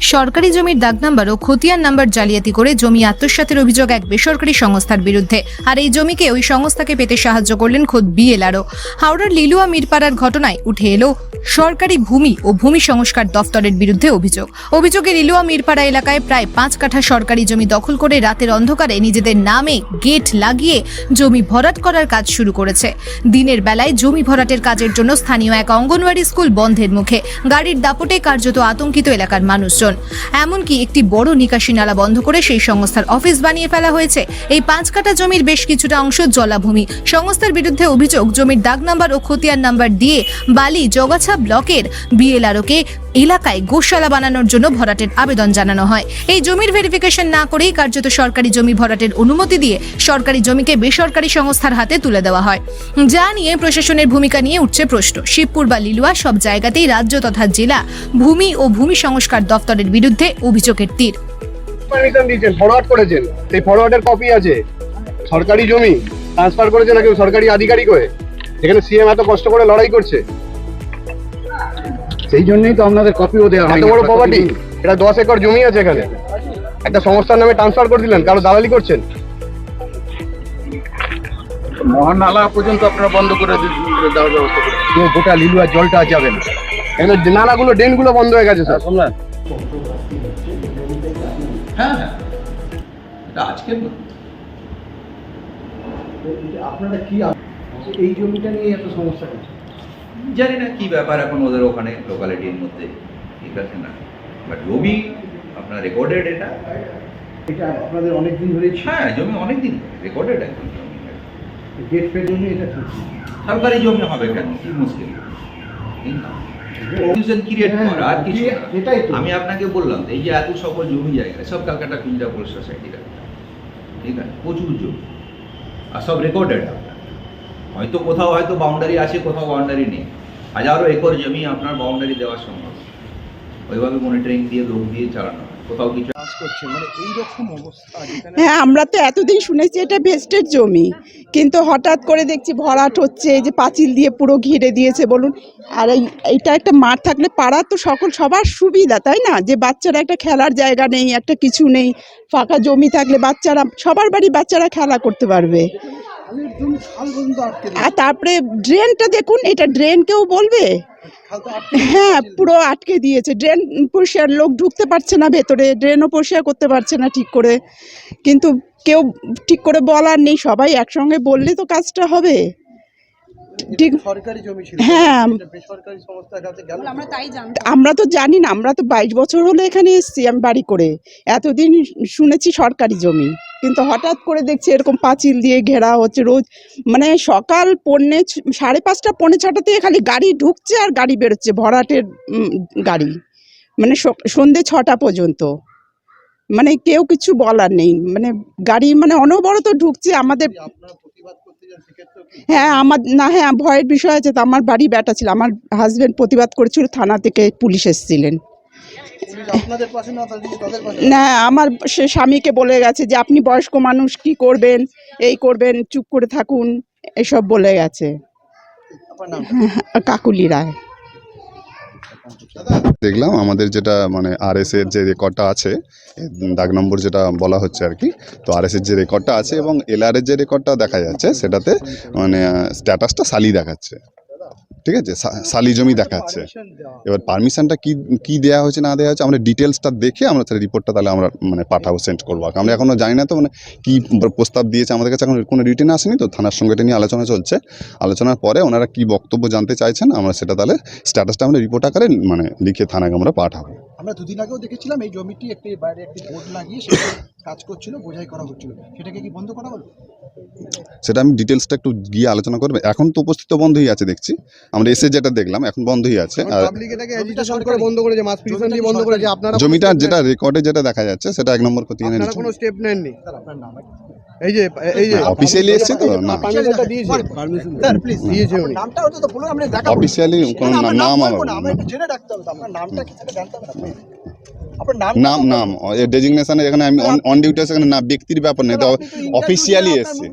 সরকারি জমির দাগ নাম্বার ও খতিয়ান নাম্বার জালিয়াতি করে জমি আত্মসাতের অভিযোগ এক বেসরকারি সংস্থার বিরুদ্ধে। আর এই জমিকে ওই সংস্থাকে পেতে সাহায্য করলেন খোদ বিএলআরও। হাওড়ার লিলুয়া মিরপাড়ার ঘটনায় উঠে এলো সরকারি ভূমি ও ভূমি সংস্কার দফতরের বিরুদ্ধে অভিযোগ। অভিযোগে লিলুয়া মিরপাড়া এলাকায় প্রায় পাঁচ কাঠা সরকারি জমি দখল করে রাতের অন্ধকারে নিজেদের নামে গেট লাগিয়ে জমি ভরাট করার কাজ শুরু করেছে। দিনের বেলায় জমি ভরাটের কাজের জন্য স্থানীয় এক অঙ্গনওয়াড়ি স্কুল বন্ধের মুখে। গাড়ির দাপটে কার্যত আতঙ্কিত এলাকার মানুষজন। এমনকি একটি বড় নিকাশি নালা বন্ধ করে সেই সংস্থার অফিস বানিয়ে ফেলা হয়েছে। এই পাঁচ কাঠা জমির বেশ কিছুটা অংশ জলাভূমি। সংস্থার বিরুদ্ধে অভিযোগ, জমির দাগ নাম্বার ও খতিয়ান নাম্বার দিয়ে বালি জগাছা ব্লকের বিএলআরওকে এলাকায় গোশালা বানানোর জন্য ভরাটের আবেদন জানানো হয়। এই জমির ভেরিফিকেশন না করেই কার্যত সরকারি জমি ভরাটের অনুমতি দিয়ে সরকারি জমিকে বেসরকারি সংস্থার হাতে তুলে দেওয়া হয়। যা নিয়ে প্রশাসনের ভূমিকা নিয়ে উঠছে প্রশ্ন। শিবপুর বা লিলুয়া সব জায়গাতেই রাজ্য তথা জেলা ভূমি ও ভূমি সংস্কার দফতরের বিরুদ্ধে অভিযোগের তীর। পারমিশন দিয়েছেন ফরওয়ার্ড করেছেন। সেই ফরওয়ার্ডের কপি আছে। সরকারি জমি ট্রান্সফার করেছে না কেউ সরকারি আধিকারিক হয়ে। এখানে সিএম এত কষ্ট করে লড়াই করছে। সেই জন্যই তো আপনাদের কপিও দেওয়া এত হয় বড় প্রপার্টি এটা দশ একর জমি আছে এখানে। একটা সংস্থার নামে ট্রান্সফার করে দিলেন কারও দালালি করছেন। মহানালা পর্যন্ত আপনারা বন্ধ করে দেওয়ার ব্যবস্থা করে গোটা লিলুয়া জলটা যাবে না। এখানে নালাগুলো ড্রেনগুলো বন্ধ হয়ে গেছে স্যার। শুনলেন? হ্যাঁ হ্যাঁ। এটা আজকের না আপনারা কি এই জমিটা নিয়ে এত সমস্যা জানি না কি ব্যাপার এখন ওদের ওখানে লোকালিটির মধ্যে ঠিক আছে না? বাট জমি আপনার রেকর্ডেড এটা। এটা আপনাদের অনেক দিন ছিল। হ্যাঁ জমি অনেক দিন রেকর্ডেড একদম জমি। গেট ফের জন্য এটা সরকারি জমি হবে কেন? কি মুশকিল? কনফিউশন ক্রিয়েট করা আর কিছু। আমি আপনাকে বললাম এই যে এত সকল জমি জায়গা সব কালকাটা কুঞ্জা পোস্ট সোসাইটির ঠিক আছে? প্রচুর জমি। আর সব রেকর্ডেড হয়তো কোথাও হয়তো বাউন্ডারি আছে কোথাও বাউন্ডারি নেই। হাজারো একর জমি আপনার বাউন্ডারি দেওয়া সম্ভব। ওইভাবে মনিটরিং দিয়ে লোক দিয়ে চালানো। হয়। কোথাও কিছু কাজ করছে? মানে এই রকম অবস্থা যেখানে হ্যাঁ আমরা তো এতদিন শুনেছি এটা ভেস্টের জমি। কিন্তু হঠাৎ করে দেখছি ভরাট হচ্ছে এই যে পাঁচিল দিয়ে পুরো ঘিরে দিয়েছে বলুন। আর এই এইটা একটা মাঠ থাকলে পাড়ার তো সকল সবার সুবিধা তাই না? যে বাচ্চারা একটা খেলার জায়গা নেই একটা কিছু নেই ফাঁকা জমি থাকলে বাচ্চারা সবার বাড়ি বাচ্চারা খেলা করতে পারবে। আর তারপরে ড্রেনটা দেখুন এটা ড্রেন কেউ বলবে? হ্যাঁ পুরো আটকে দিয়েছে। ড্রেন পরিষ্কার লোক ঢুকতে পারছে না ভেতরে ড্রেনও পরিষ্কার করতে পারছে না ঠিক করে। কিন্তু কেউ ঠিক করে বলার নেই সবাই একসঙ্গে বললে তো কাজটা হবে। ঠিক সরকারি জমি ছিল। হ্যাঁ। এটা বেসরকারি সংস্থার কাছে গেল। আমরা তো জানি না আমরা তো বাইশ বছর হলো এখানে এসেছি আমি বাড়ি করে। এতদিন শুনেছি সরকারি জমি কিন্তু হঠাৎ করে দেখছি এরকম পাঁচিল দিয়ে ঘেরা হচ্ছে রোজ। মানে সকাল পৌনে সাড়ে পাঁচটা পৌনে ছটা থেকে খালি গাড়ি ঢুকছে আর গাড়ি বেরোচ্ছে ভরাটের গাড়ি। মানে সন্ধে ছটা পর্যন্ত। মানে কেউ কিছু বলার নেই। মানে গাড়ি মানে অনবরত ঢুকছে আমাদের হ্যাঁ আমার না হ্যাঁ ভয়ের বিষয় আছে তো আমার বাড়ি ব্যাটা ছিল আমার হাজবেন্ড প্রতিবাদ করেছিল থানা থেকে পুলিশ এসেছিলেন। না আমার সে স্বামীকে বলে গেছে যে আপনি বয়স্ক মানুষ কি করবেন? এই করবেন চুপ করে থাকুন এসব বলে গেছে। কাকুলি রায়। দেখলাম আমাদের যেটা মানে আর এস এর যে রেকর্ডটা আছে দাগ নম্বর যেটা বলা হচ্ছে আর কি, তো আর এস এর যে রেকর্ডটা আছে এবং এল আর এর যে রেকর্ডটা দেখা যাচ্ছে, সেটাতে মানে স্ট্যাটাসটা সালি দেখাচ্ছে। ঠিক আছে? সালি জমি দেখাচ্ছে। এবার পারমিশনটা কি কি দেওয়া হয়েছে না দেওয়া হয়েছে আমরা ডিটেলসটা দেখে আমরা তাহলে রিপোর্টটা তাহলে আমরা মানে পাঠাবো সেন্ড করব। আমরা এখনও জানি না তো মানে কি প্রস্তাব দিয়েছে আমাদের কাছে এখন কোনো রিটেন আসেনি তো থানার সঙ্গে এটা নিয়ে আলোচনা চলছে। আলোচনার পরে ওনারা কি বক্তব্য জানতে চাইছেন আমরা সেটা তাহলে স্ট্যাটাসটা আমরা রিপোর্ট আকারে মানে লিখে থানাকে আমরা পাঠাবো। আমরা দুদিন আগেও দেখেছিলাম এই জমিটি একটি বাইরে একটি বোর্ড লাগিয়ে কাজ করছিল বোঝাই করা হচ্ছিল। সেটাকে কি বন্ধ করা হলো? সেটা আমি ডিটেলসটা একটু গিয়ে আলোচনা করব এখন তো উপস্থিত বন্ধই আছে দেখছি। আমরা এসে যেটা দেখলাম এখন বন্ধই আছে। আর পাবলিক করে বন্ধ মাস পিটিশন দিয়ে বন্ধ করেছে আপনারা জমিটা যেটা রেকর্ডে যেটা দেখা যাচ্ছে সেটা এক নম্বর ক্ষতি আপনারা জমি। কোনো স্টেপ নেননি? নাম এই যে এই যে অফিসিয়ালি এসছে তো? না। পারমিশনটা দিয়েছে। স্যার প্লিজ দিয়েছে উনি। নামটা হয়তো তো বলুন আমরা দেখা অফিসিয়ালি কোনো নাম আমার আমরা একটু জেনে রাখতে হবে আপনার নামটা কি সেটা জানতে হবে না please। আপনার নাম নাম নাম। ডেজিগনেশন এখানে আমি অন ডিউটি আছে না ব্যক্তির ব্যাপার নেই। তো officially এসছে।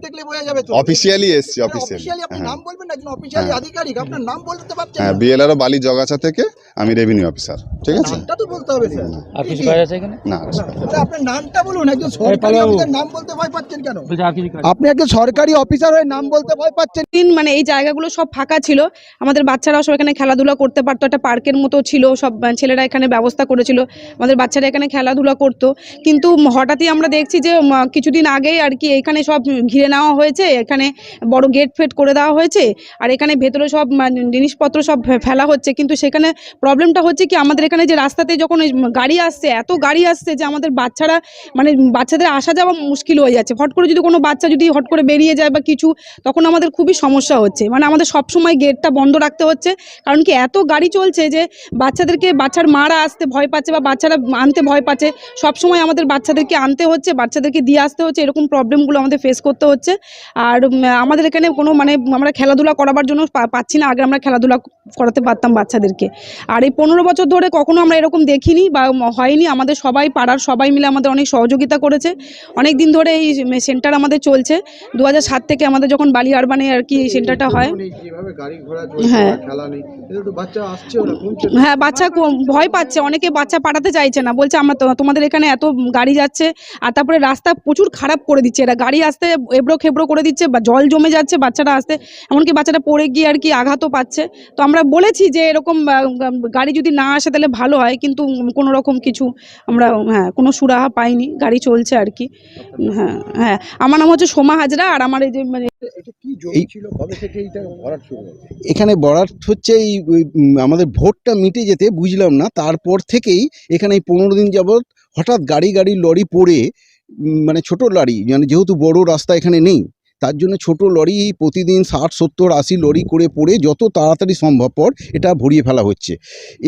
অফিসিয়ালি এসছি অফিসিয়ালি অফিসিয়ালি হ্যাঁ। নাম বলবেন না অফিসিয়ালি হ্যাঁ। আধিকারিক। আপনার নাম বলতে পারছেন হ্যাঁ বিএলআরও বালি জগাছা থেকে আমি রেভিনিউ অফিসার ঠিক আছে? নামটা তো বলতে হবে স্যার। আর কিছু কাজ আছে এখানে? না আচ্ছা, আপনার নামটা বলুন একজন সরকারি অফিসার নাম বলতে ভয় পাচ্ছেন কেন? বলছি আর কিছু কাজ আপনি একজন সরকারি অফিসার হয়ে নাম বলতে ভয় পাচ্ছেন? দিন মানে এই জায়গাগুলো সব ফাঁকা ছিল। আমাদের বাচ্চারাও সব এখানে খেলাধুলা করতে পারতো একটা পার্কের মতো ছিল সব ছেলেরা এখানে ব্যবস্থা করেছিল। আমাদের বাচ্চারা এখানে খেলাধুলা করতো। কিন্তু হঠাৎই আমরা দেখছি যে কিছুদিন আগেই আর কি এখানে সব ঘিরে নেওয়া হয়েছে এখানে বড় গেট ফেট করে দেওয়া হয়েছে আর এখানে ভেতরে সব জিনিসপত্র সব ফে- ফেলা হচ্ছে। কিন্তু সেখানে প্রবলেমটা হচ্ছে কি, আমাদের এখানে যে রাস্তাতে যখন গাড়ি আসছে, এত গাড়ি আসছে যে আমাদের বাচ্চারা মানে বাচ্চাদের আসা যাওয়া মুশকিল হয়ে যাচ্ছে। হট করে যদি কোনো বাচ্চা যদি হট করে বেরিয়ে যায় বা কিছু, তখন আমাদের খুবই সমস্যা হচ্ছে। মানে আমাদের সব সময় গেটটা বন্ধ রাখতে হচ্ছে। কারণ কি, এত গাড়ি চলছে যে বাচ্চাদেরকে, বাচ্চার মারা আসতে ভয় পাচ্ছে বা বাচ্চারা আনতে ভয় পাচ্ছে সব সময় আমাদের বাচ্চাদেরকে আনতে হচ্ছে, বাচ্চাদেরকে দিয়ে আসতে হচ্ছে, এরকম প্রবলেমগুলো আমাদের ফেস করতে হচ্ছে। আর আমাদের এখানে কোনো মানে আমরা খেলাধুলা করাবার জন্য পাচ্ছি না। আগে আমরা খেলাধুলা করাতে পারতাম বাচ্চাদেরকে। আর এই পনেরো বছর ধরে কখনো আমরা এরকম দেখিনি বা হয়নি। আমাদের সবাই পাড়ার সবাই মিলে আমাদের অনেক সহযোগিতা করেছে। অনেক দিন ধরে এই সেন্টার আমাদের চলছে। দু থেকে আমাদের যখন বালি আরবানে আর কি সেন্টারটা হয়। হ্যাঁ। হ্যাঁ বাচ্চা ভয় পাচ্ছে। অনেকে বাচ্চা পাঠাতে চাইছে না। বলছে, আমরা তোমাদের এখানে এত গাড়ি যাচ্ছে আর তারপরে রাস্তা প্রচুর খারাপ করে দিচ্ছে। এরা গাড়ি আসতে এবড়ো খেবড়ো করে দিচ্ছে, বা জল জমে যাচ্ছে বাচ্চারা আসতে। এমনকি বাচ্চাটা পড়ে গিয়ে আর কি আঘাতও পাচ্ছে। তো আমরা বলেছি যে এরকম গাড়ি যদি না আসে তাহলে ভালো হয় কিন্তু কোনো রকম কিছু আমরা হ্যাঁ কোনো সুরাহা পাইনি গাড়ি চলছে আর কি। হ্যাঁ হ্যাঁ আমার নাম হচ্ছে সোমা হাজরা আর আমার এই যে মানে এটা কি জমি ছিল? এটা ভরাট এখানে বরাত হচ্ছে এই আমাদের ভোটটা মিটে যেতে বুঝলাম না তারপর থেকেই এখানে এই পনেরো দিন যাবৎ হঠাৎ গাড়ি গাড়ি লরি পড়ে মানে ছোট লরি মানে যেহেতু বড় রাস্তা এখানে নেই তার জন্য ছোট লরি, প্রতিদিন ষাট, সত্তর, আশি লরি করে পড়ে যত তাড়াতাড়ি সম্ভবপর এটা ভরিয়ে ফেলা হচ্ছে।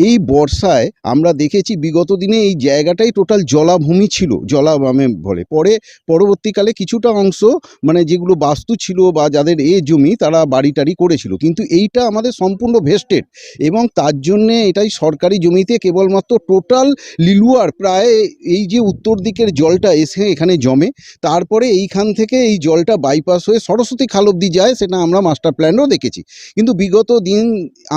এই বর্ষায় আমরা দেখেছি বিগত দিনে এই জায়গাটাই টোটাল জলাভূমি ছিল জলাবামে বলে। পরে পরবর্তীকালে কিছুটা অংশ মানে যেগুলো বাস্তু ছিল বা যাদের এ জমি তারা বাড়ি টাড়ি করেছিল। কিন্তু এইটা আমাদের সম্পূর্ণ ভেস্টেড এবং তার জন্যে এটাই সরকারি জমিতে কেবলমাত্র টোটাল লিলুয়ার প্রায় এই যে উত্তর দিকের জলটা এসে এখানে জমে, তারপরে এইখান থেকে এই জলটা বাইপাস হয়ে সরস্বতী খাল অব্দি যায় সেটা আমরা মাস্টার প্ল্যানও দেখেছি। কিন্তু বিগত দিন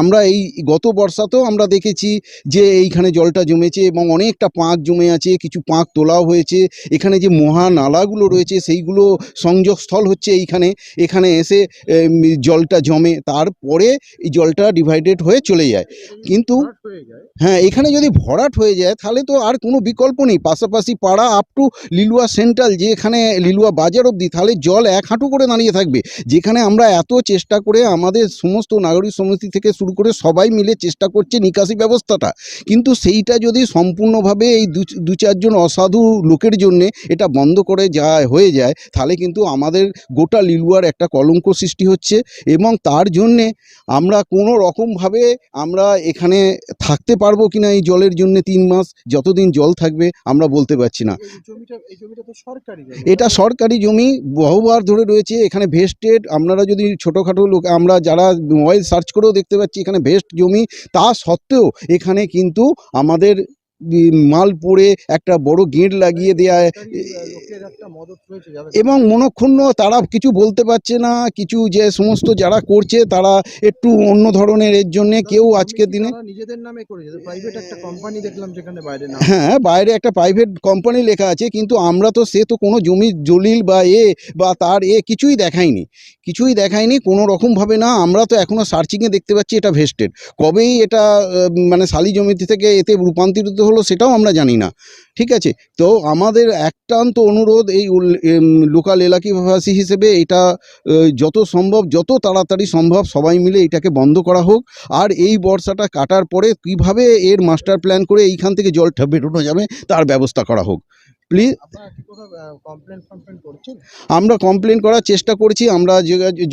আমরা এই গত বর্ষাতেও আমরা দেখেছি যে এইখানে জলটা জমেছে এবং অনেকটা পাঁক জমে আছে কিছু পাঁক তোলাও হয়েছে। এখানে যে মহা নালাগুলো রয়েছে সেইগুলো সংযোগস্থল হচ্ছে এইখানে। এখানে এসে জলটা জমে তারপরে এই জলটা ডিভাইডেড হয়ে চলে যায়। কিন্তু হ্যাঁ এখানে যদি ভরাট হয়ে যায় তাহলে তো আর কোনো বিকল্প নেই। পাশাপাশি পাড়া আপ টু লিলুয়া সেন্ট্রাল যে এখানে লিলুয়া বাজার অবধি তাহলে জল এক হাঁটু করে দাঁড়িয়ে থাকবে। যেখানে আমরা এত চেষ্টা করে আমাদের সমস্ত নাগরিক সমিতি থেকে শুরু করে সবাই মিলে চেষ্টা করছে নিকাশি ব্যবস্থাটা। কিন্তু সেইটা যদি সম্পূর্ণভাবে এই দু চারজন অসাধু লোকের জন্যে এটা বন্ধ করে যায় হয়ে যায় তাহলে কিন্তু আমাদের গোটা লিলুয়ার একটা কলঙ্ক সৃষ্টি হচ্ছে এবং তার জন্যে আমরা কোনো রকমভাবে আমরা এখানে থাকতে পারব কিনা এই জলের জন্য তিন মাস যতদিন জল থাকবে আমরা বলতে পারছি না। এটা সরকারি জমি বহুবার ধরে রয়েছে। এখানে ভেস্টেড, আপনারা যদি ছোটোখাটো লোক, আমরা যারা মোবাইল সার্চ করেও দেখতে পাচ্ছি এখানে ভেস্ট জমি, তা সত্ত্বেও এখানে কিন্তু আমাদের মাল পড়ে একটা বড় গেট লাগিয়ে দেয়া এবং মনক্ষুণ্ণ তারা কিছু বলতে পারছে না কিছু যে সমস্ত যারা করছে তারা একটু অন্য ধরনের এর জন্যে কেউ আজকের দিনে নিজেদের নামে করেছে প্রাইভেট একটা কোম্পানি দেখলাম যেখানে বাইরে হ্যাঁ বাইরে একটা প্রাইভেট কোম্পানি লেখা আছে কিন্তু আমরা তো সে তো কোনো জমি জলিল বা এ বা তার এ কিছুই দেখায়নি। কিছুই দেখায়নি কোনো রকমভাবে না আমরা তো এখনও সার্চিংয়ে দেখতে পাচ্ছি এটা ভেস্টেড কবেই এটা মানে শালি জমিতে থেকে এতে রূপান্তরিত হলো সেটাও আমরা জানি না। ঠিক আছে? তো আমাদের একটান্ত অনুরোধ এই লোকাল এলাকাবাসী হিসেবে এটা যত সম্ভব, যত তাড়াতাড়ি সম্ভব সবাই মিলে এটাকে বন্ধ করা হোক। আর এই বর্ষাটা কাটার পরে কীভাবে এর মাস্টার প্ল্যান করে এইখান থেকে জলটা বেরোনো যাবে, তার ব্যবস্থা করা হোক। প্লিজ আমরা কমপ্লেন করার চেষ্টা করছি আমরা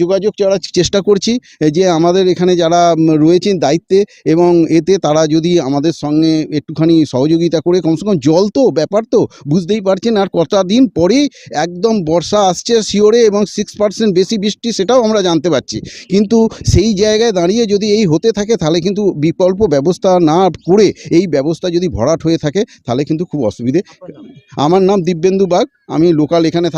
যোগাযোগ করার চেষ্টা করছি যে আমাদের এখানে যারা রয়েছেন দায়িত্বে এবং এতে তারা যদি আমাদের সঙ্গে একটুখানি সহযোগিতা করে কমসে কম জল তো ব্যাপার তো বুঝতেই পারছেন। আর কটা দিন পরেই একদম বর্ষা আসছে শিওরে এবং সিক্স পার্সেন্ট বেশি বৃষ্টি সেটাও আমরা জানতে পারছি। কিন্তু সেই জায়গায় দাঁড়িয়ে যদি এই হতে থাকে তাহলে কিন্তু বিকল্প ব্যবস্থা না করে এই ব্যবস্থা যদি ভরাট হয়ে থাকে তাহলে কিন্তু খুব অসুবিধে। আমার নাম দিব্যেন্দু বাগ আমি লোকাল এখানে থাকি।